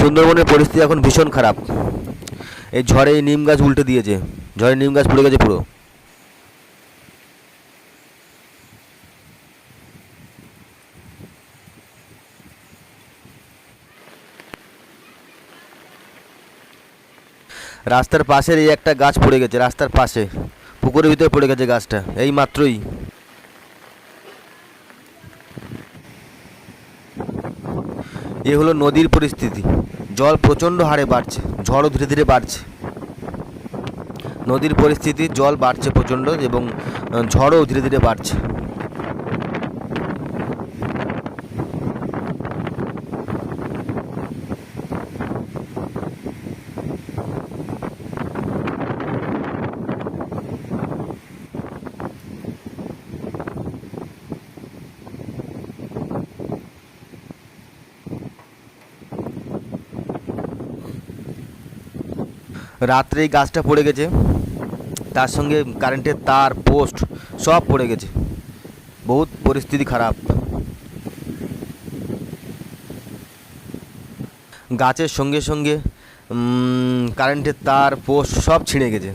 সুন্দরবনের পরিস্থিতি এখন ভীষণ খারাপ। এই ঝড়ে এই নিম গাছ উল্টে দিয়েছে। ঝড়ে নিম গাছ পড়ে গেছে পুরো। রাস্তার পাশের এই একটা গাছ পড়ে গেছে, রাস্তার পাশে। পুকুরের ভিতরে পড়ে গেছে গাছটা। এই মাত্রই। এ হলো নদীর পরিস্থিতি। জল প্রচণ্ড হারে বাড়ছে, ঝড়ও ধীরে ধীরে বাড়ছে। নদীর পরিস্থিতি, জল বাড়ছে প্রচণ্ড এবং ঝড়ও ধীরে ধীরে বাড়ছে। রাত্রে এই গাছটা পড়ে গেছে, তার সঙ্গে কারেন্টের তার পোস্ট সব পড়ে গেছে। বহুত পরিস্থিতি খারাপ। গাছের সঙ্গে সঙ্গে কারেন্টের তার পোস্ট সব ছিঁড়ে গেছে।